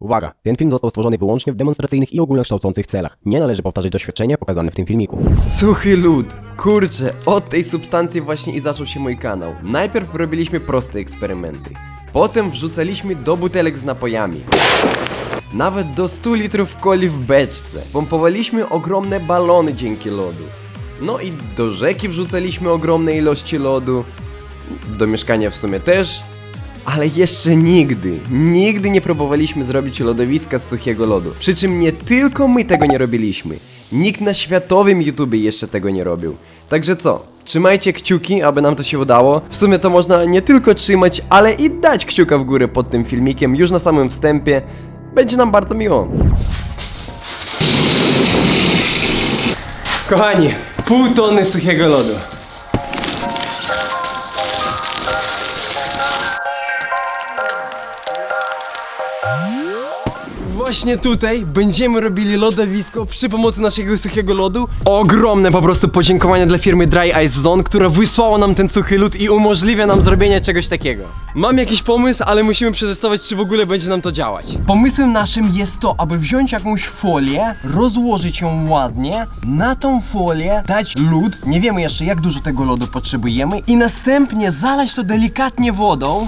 Uwaga! Ten film został stworzony wyłącznie w demonstracyjnych i ogólnokształcących celach. Nie należy powtarzać doświadczenia pokazane w tym filmiku. Suchy lód. Kurczę, od tej substancji właśnie i zaczął się mój kanał. Najpierw robiliśmy proste eksperymenty. Potem wrzucaliśmy do butelek z napojami. Nawet do 100 litrów coli w beczce. Pompowaliśmy ogromne balony dzięki lodu. No i do rzeki wrzucaliśmy ogromne ilości lodu. Do mieszkania w sumie też. Ale jeszcze nigdy, nigdy nie próbowaliśmy zrobić lodowiska z suchego lodu. Przy czym nie tylko my tego nie robiliśmy. Nikt na światowym YouTubie jeszcze tego nie robił. Także co? Trzymajcie kciuki, aby nam to się udało. W sumie to można nie tylko trzymać, ale i dać kciuka w górę pod tym filmikiem już na samym wstępie. Będzie nam bardzo miło. Kochani, pół tony suchego lodu. Właśnie tutaj będziemy robili lodowisko przy pomocy naszego suchego lodu. Ogromne po prostu podziękowania dla firmy Dry Ice Zone, która wysłała nam ten suchy lód i umożliwia nam zrobienie czegoś takiego. Mam jakiś pomysł, ale musimy przetestować, czy w ogóle będzie nam to działać. Pomysłem naszym jest to, aby wziąć jakąś folię, rozłożyć ją ładnie, na tą folię dać lód, nie wiemy jeszcze jak dużo tego lodu potrzebujemy i następnie zalać to delikatnie wodą.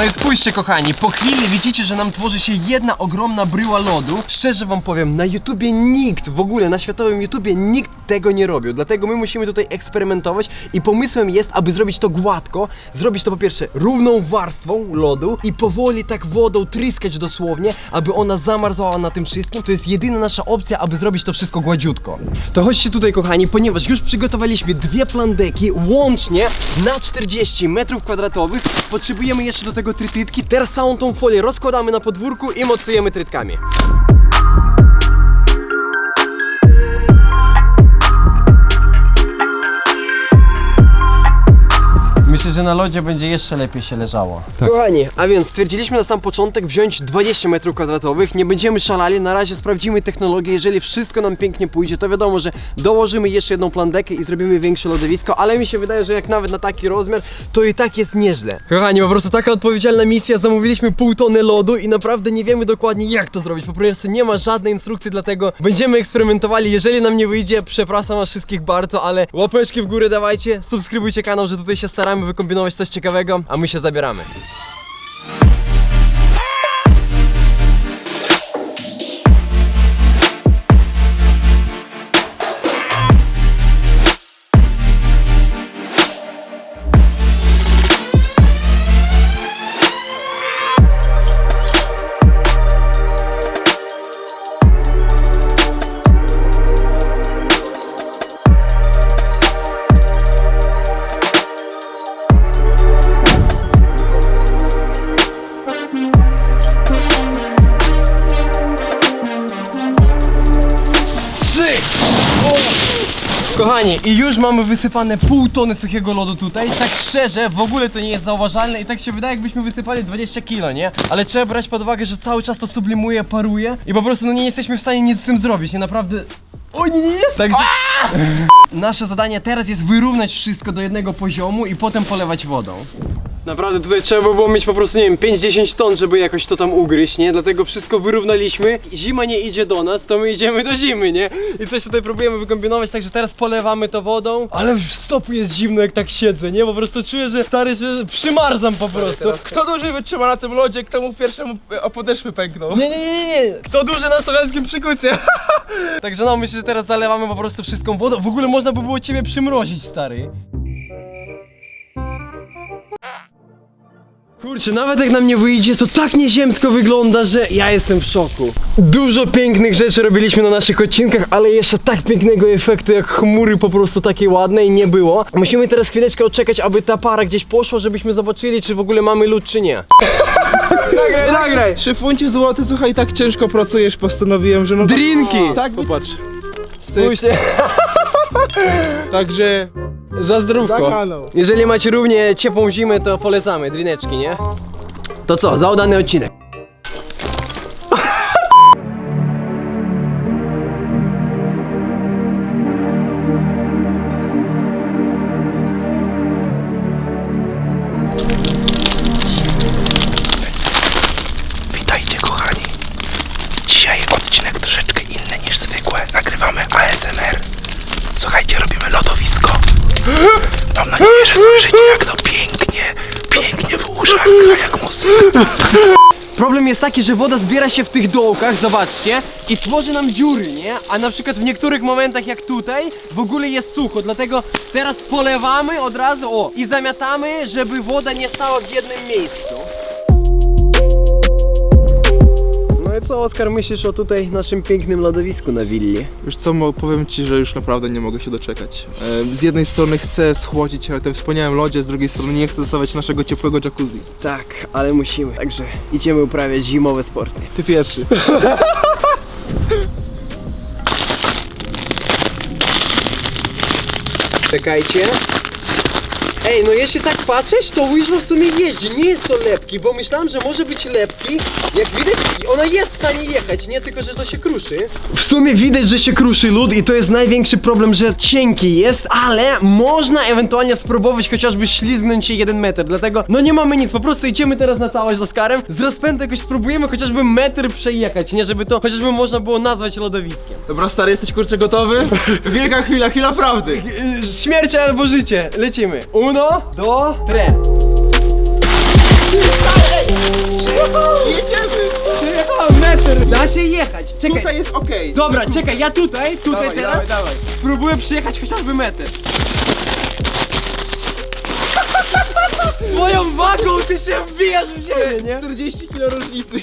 No i spójrzcie kochani, po chwili widzicie, że nam tworzy się jedna ogromna bryła lodu. Szczerze wam powiem, na YouTubie nikt, w ogóle na światowym YouTubie nikt tego nie robił. Dlatego my musimy tutaj eksperymentować i pomysłem jest, aby zrobić to gładko, zrobić to po pierwsze równą warstwą lodu i powoli tak wodą tryskać dosłownie, aby ona zamarzała na tym wszystkim. To jest jedyna nasza opcja, aby zrobić to wszystko gładziutko. To chodźcie tutaj kochani, ponieważ już przygotowaliśmy dwie plandeki łącznie na 40 metrów kwadratowych. Potrzebujemy jeszcze do tego trytytki. Teraz całą tą folię rozkładamy na podwórku i mocujemy trytkami. Myślę, że na lodzie będzie jeszcze lepiej się leżało. Kochani, a więc stwierdziliśmy na sam początek wziąć 20 metrów kwadratowych. Nie będziemy szalali, na razie sprawdzimy technologię. Jeżeli wszystko nam pięknie pójdzie, to wiadomo, że dołożymy jeszcze jedną plandekę i zrobimy większe lodowisko, ale mi się wydaje, że jak nawet na taki rozmiar, to i tak jest nieźle. Kochani, po prostu taka odpowiedzialna misja. Zamówiliśmy pół tony lodu i naprawdę nie wiemy dokładnie jak to zrobić. Po prostu nie ma żadnej instrukcji, dlatego będziemy eksperymentowali. Jeżeli nam nie wyjdzie, przepraszam was wszystkich bardzo, ale łapeczki w górę dawajcie, subskrybujcie kanał, że tutaj się staramy wykombinować coś ciekawego, a my się zabieramy. Kochani, i już mamy wysypane pół tony suchego lodu tutaj. Tak szczerze, w ogóle to nie jest zauważalne i tak się wydaje, jakbyśmy wysypali 20 kilo, nie? Ale trzeba brać pod uwagę, że cały czas to sublimuje, paruje i po prostu no nie jesteśmy w stanie nic z tym zrobić, nie? Naprawdę... O nie, nie, nie! Także... Nasze zadanie teraz jest wyrównać wszystko do jednego poziomu i potem polewać wodą. Naprawdę tutaj trzeba by było mieć po prostu, nie wiem, 5-10 ton, żeby jakoś to tam ugryźć, nie? Dlatego wszystko wyrównaliśmy. Zima nie idzie do nas, to my idziemy do zimy, nie? I coś tutaj próbujemy wykombinować, także teraz polewamy to wodą. Ale już w stopu jest zimno, jak tak siedzę, nie? Po prostu czuję, że stary, że przymarzam po prostu. Kto dłużej wytrzyma na tym lodzie, kto mu pierwszemu o podeszwy pęknął? Nie, nie, nie, nie. Kto duży na słowiańskim przykucie? Także no, myślę, że teraz zalewamy po prostu wszystką wodą. W ogóle można by było ciebie przymrozić, stary. Kurczę, nawet jak nam nie wyjdzie, to tak nieziemsko wygląda, że ja jestem w szoku. Dużo pięknych rzeczy robiliśmy na naszych odcinkach, ale jeszcze tak pięknego efektu jak chmury po prostu takiej ładnej nie było. Musimy teraz chwileczkę odczekać, aby ta para gdzieś poszła, żebyśmy zobaczyli, czy w ogóle mamy lód, czy nie. Nagraj, nagraj! Szyfuncie złoty, słuchaj, tak ciężko pracujesz, postanowiłem, że no... Drinki! Tak, popatrz. Spójrzcie, Także za zdrówko. Jeżeli macie równie ciepłą zimę, to polecamy, drineczki, nie? To co, za udany odcinek. Możecie słyszeć jak to pięknie, pięknie w uszach gra jak muzyka. Problem jest taki, że woda zbiera się w tych dołkach, zobaczcie, i tworzy nam dziury, nie? A na przykład w niektórych momentach, jak tutaj, w ogóle jest sucho, dlatego teraz polewamy od razu, o, i zamiatamy, żeby woda nie stała w jednym miejscu. No i co, Oskar, myślisz o tutaj naszym pięknym lodowisku na willi? Wiesz co, mo- powiem ci, że już naprawdę nie mogę się doczekać. E, Z jednej strony chcę schłodzić na tym wspaniałym lodzie, z drugiej strony nie chcę zostawiać naszego ciepłego jacuzzi. Tak, ale musimy, także idziemy uprawiać zimowe sporty. Ty pierwszy. Czekajcie. Ej, no jeśli tak patrzeć, to łyżwa w sumie jeździ, nie jest to lepki, bo myślałem, że może być lepki. Jak widać, ona jest w stanie jechać, nie tylko, że to się kruszy. W sumie widać, że się kruszy lód i to jest największy problem, że cienki jest, ale można ewentualnie spróbować chociażby ślizgnąć się jeden metr, dlatego no nie mamy nic, po prostu idziemy teraz na całość z Oskarem, z rozpędu jakoś spróbujemy chociażby metr przejechać, nie, żeby to chociażby można było nazwać lodowiskiem. Dobra stary, jesteś kurczę gotowy? Wielka chwila, chwila prawdy. Śmierć albo życie. Lecimy. Uno, do, tre. Jedziemy! Przyjechałem metr. Da się jechać. Czekaj. Tutaj jest okej. Dobra, czekaj, ja tutaj, tutaj Dawaj, teraz dawaj, dawaj. spróbuję przyjechać chociażby metr. Swoją wagą ty się wbijasz w ziemię, nie? 40 kilo różnicy.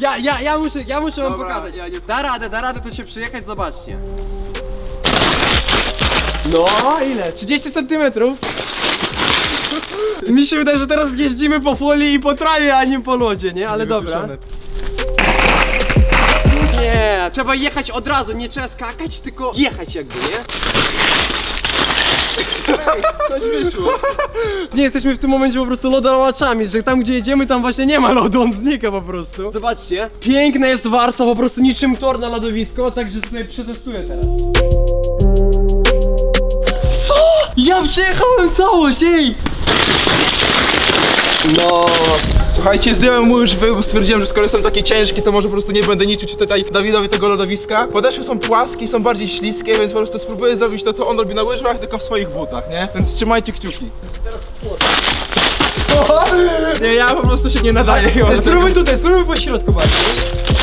Ja, ja, ja muszę, ja muszę wam Dobra, pokazać. ja nie- Da radę, da radę to się przyjechać, zobaczcie. No, ile? 30 centymetrów. Mi się wydaje, że teraz jeździmy po folii i po trawie, a nie po lodzie, nie? Ale dobra. Nie, trzeba jechać od razu, nie trzeba skakać, tylko jechać jakby, nie? Coś wyszło. Nie jesteśmy w tym momencie po prostu lodołaczami, że tam gdzie jedziemy, tam właśnie nie ma lodu, on znika po prostu. Zobaczcie, piękna jest warstwa, po prostu niczym tor na lodowisko, także tutaj przetestuję teraz. Co? Ja przejechałem całość, ej! No, Słuchajcie, zdjąłem mu już bo stwierdziłem, że skoro jestem taki ciężki, to może po prostu nie będę niczyć tutaj Dawidowi tego lodowiska. Podeszwy są płaskie, są bardziej śliskie, więc po prostu spróbuję zrobić to, co on robi na łyżwach, tylko w swoich butach, nie? Więc trzymajcie kciuki. Nie, ja po prostu się nie nadaję spróbuj tutaj, spróbuj po środku bardziej.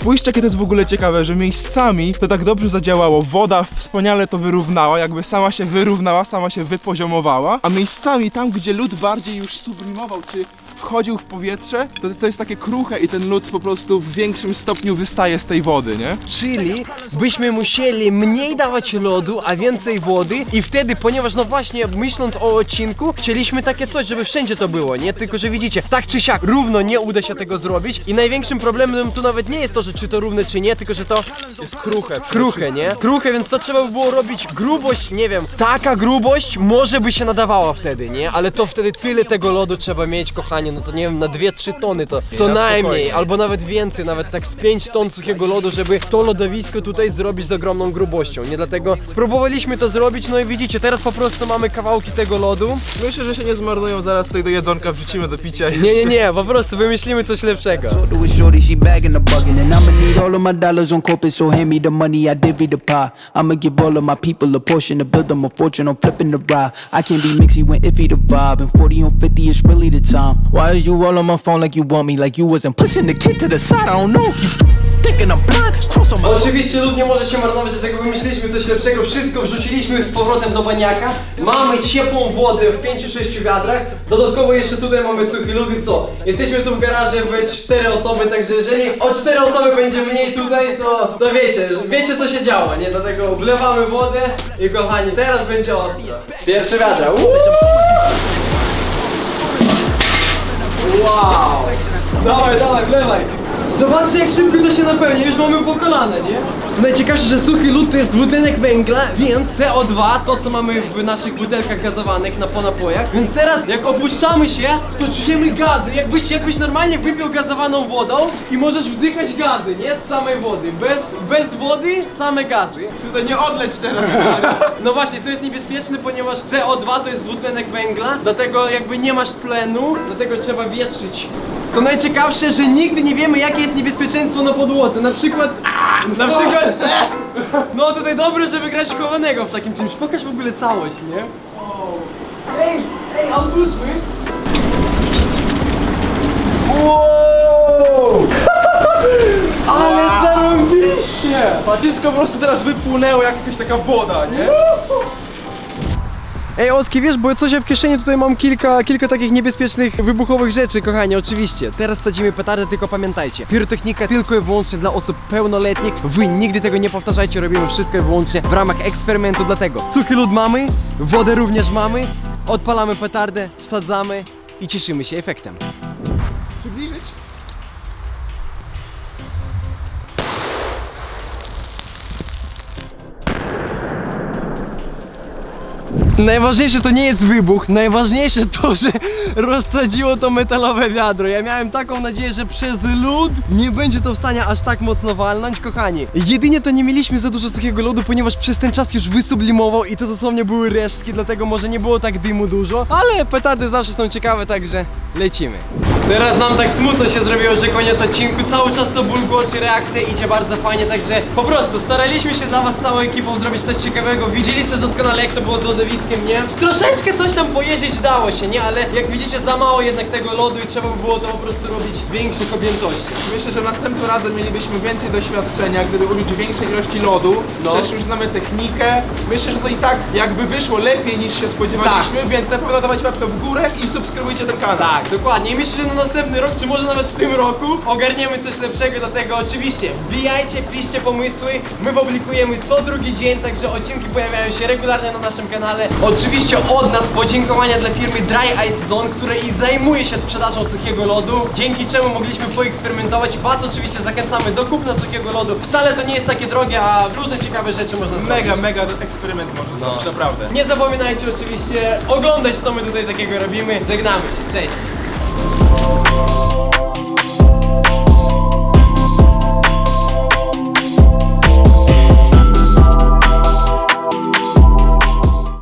Spójrzcie, jakie to jest w ogóle ciekawe, że miejscami to tak dobrze zadziałało. Woda wspaniale to wyrównała, jakby sama się wyrównała, sama się wypoziomowała, a miejscami tam, gdzie lód bardziej już sublimował, czy wchodził w powietrze, to, to jest takie kruche i ten lód po prostu w większym stopniu wystaje z tej wody, nie? Czyli byśmy musieli mniej dawać lodu, a więcej wody i wtedy, ponieważ no właśnie myśląc o odcinku, chcieliśmy takie coś, żeby wszędzie to było, nie? Tylko, że widzicie, tak czy siak, równo nie uda się tego zrobić i największym problemem tu nawet nie jest to, że czy to równe, czy nie, tylko, że to Jest kruche. kruche, nie? Kruche, więc to trzeba by było robić grubość, nie wiem, taka grubość może by się nadawała wtedy, nie? Ale to wtedy tyle tego lodu trzeba mieć, kochanie, no to nie wiem, na 2-3 tony to co na najmniej, spokojnie. albo nawet więcej, nawet tak z 5 ton suchego lodu, żeby to lodowisko tutaj zrobić z ogromną grubością, nie? Dlatego spróbowaliśmy to zrobić, no i widzicie, teraz po prostu mamy kawałki tego lodu. Myślę, że się nie zmarnują, zaraz tutaj do jedzonka wrzucimy do picia. Nie, nie, nie, po prostu wymyślimy coś lepszego. Do it shorty, she bagging the bugging. And I'ma need all of my dollars on corporate, so hand me the money, I divvy the pie. I'ma give all of my people a portion to build them a fortune, I'm flipping the ride. I can't be mixy when iffy the vibe, and 40 on 50 is really the time. Why is you all on my phone like you want me, like you wasn't pushing the kid to the side? I don't know if you thinking I'm blind, cross on my Oczywiście lud nie może się marnować, dlatego wymyśliliśmy coś lepszego. Wszystko wrzuciliśmy z powrotem do baniaka. Mamy ciepłą wodę w 5-6 wiadrach. Dodatkowo jeszcze tutaj mamy suchy lód co? Jesteśmy tu w garażu we 4 osoby, także jeżeli o 4 osoby będzie mniej tutaj, to, to wiecie, wiecie co się działo, nie? Dlatego wlewamy wodę i kochani, teraz będzie ostro. Pierwsze wiadra. Uuu! Wow! Dawaj, dawaj, wlewaj! Zobaczcie jak szybko to się napełni, już mamy pokonane, nie? Co najciekawsze, że suchy lód to jest dwutlenek węgla, więc CO2, to co mamy w naszych butelkach gazowanych na ponapojach. Więc teraz jak opuszczamy się, to czujemy gazy, jakbyś, jakbyś normalnie wypił gazowaną wodą i możesz wdychać gazy, nie? Z samej wody. Bez, bez wody same gazy. Tutaj nie odleć teraz. No właśnie, to jest niebezpieczne, ponieważ CO2 to jest dwutlenek węgla, dlatego jakby nie masz tlenu, dlatego trzeba wietrzyć. Co najciekawsze, że nigdy nie wiemy jakie jest niebezpieczeństwo na podłodze, na przykład... Na przykład... No tutaj dobre, żeby grać chowanego w takim czymś. Pokaż w ogóle całość, nie? Ej, ej, otwórzmy! Ale zarobiście! Wszystko po prostu teraz wypłynęło jak jakaś taka woda, nie? Ej, Oski, wiesz, bo co się w kieszeni tutaj mam kilka, kilka takich niebezpiecznych, wybuchowych rzeczy, kochani, oczywiście. Teraz sadzimy petardę, tylko pamiętajcie, pirotechnika tylko i wyłącznie dla osób pełnoletnich. Wy nigdy tego nie powtarzajcie, robimy wszystko i wyłącznie w ramach eksperymentu, dlatego suchy lód mamy, wodę również mamy, odpalamy petardę, wsadzamy i cieszymy się efektem. Przybliżyć? Najważniejsze to nie jest wybuch, najważniejsze to, że rozsadziło to metalowe wiadro. Ja miałem taką nadzieję, że przez lód nie będzie to w stanie aż tak mocno walnąć, kochani. Jedynie to nie mieliśmy za dużo suchego lodu, ponieważ przez ten czas już wysublimował i to dosłownie były resztki, dlatego może nie było tak dymu dużo, ale petardy zawsze są ciekawe, także lecimy. Teraz nam tak smutno się zrobiło, że koniec odcinku, cały czas to bulgoczy, reakcja idzie bardzo fajnie, także po prostu staraliśmy się dla was całą ekipą zrobić coś ciekawego, widzieliście doskonale jak to było z lodowiskiem, nie? Troszeczkę coś tam pojeździć dało się, nie? Ale jak widzicie za mało jednak tego lodu i trzeba by było to po prostu robić w większych objętościach. Myślę, że następnym razem mielibyśmy więcej doświadczenia, gdyby użyć większej ilości lodu. No. Też już znamy technikę. Myślę, że to i tak jakby wyszło lepiej niż się spodziewaliśmy, więc na pewno dawajcie łapkę w górę i subskrybujcie ten kanał. Tak, dokładnie. I myślę, że na następny rok, czy może nawet w tym roku, ogarniemy coś lepszego, dlatego oczywiście wbijajcie, piszcie pomysły. My publikujemy co drugi dzień, także odcinki pojawiają się regularnie na naszym kanale. Oczywiście od nas podziękowania dla firmy Dry Ice Zone, której zajmuje się sprzedażą suchiego lodu, dzięki czemu mogliśmy poeksperymentować. Was oczywiście zachęcamy do kupna suchiego lodu. Wcale to nie jest takie drogie, a różne ciekawe rzeczy można zrobić. Mega, mega eksperyment można zrobić, naprawdę. Nie zapominajcie oczywiście oglądać co my tutaj takiego robimy. Żegnamy się, cześć! Oh.